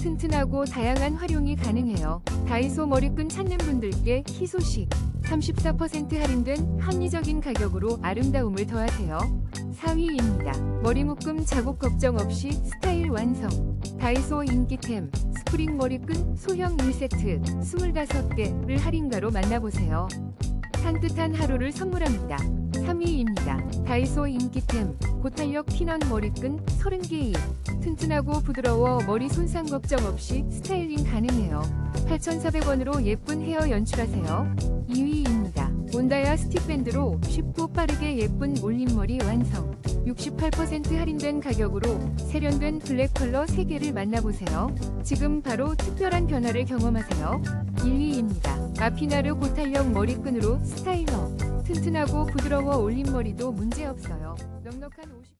튼튼하고 다양한 활용이 가능해요. 다이소 머리끈 찾는 분들께 희소식. 34% 할인된 합리적인 가격으로 아름다움을 더하세요. 4위입니다. 머리 묶음 자국 걱정 없이 스타일 완성. 다이소 인기템 스프링 머리끈 소형 1세트 25개를 할인가로 만나보세요. 산뜻한 하루를 선물합니다. 3위입니다. 다이소 인기템 고탄력 피넌 머리끈 30개입 튼튼하고 부드러워 머리 손상 걱정 없이 스타일링 가능해요. 8,400원으로 예쁜 헤어 연출하세요. 2위입니다. 온다야 스틱밴드로 쉽고 빠르게 예쁜 올림머리 완성. 68% 할인된 가격으로 세련된 블랙 컬러 3개를 만나보세요. 지금 바로 특별한 변화를 경험하세요. 1위입니다. 마피나르 고탄력 머리끈으로 스타일러. 튼튼하고 부드러워 올림머리도 문제없어요. 넉넉한 50...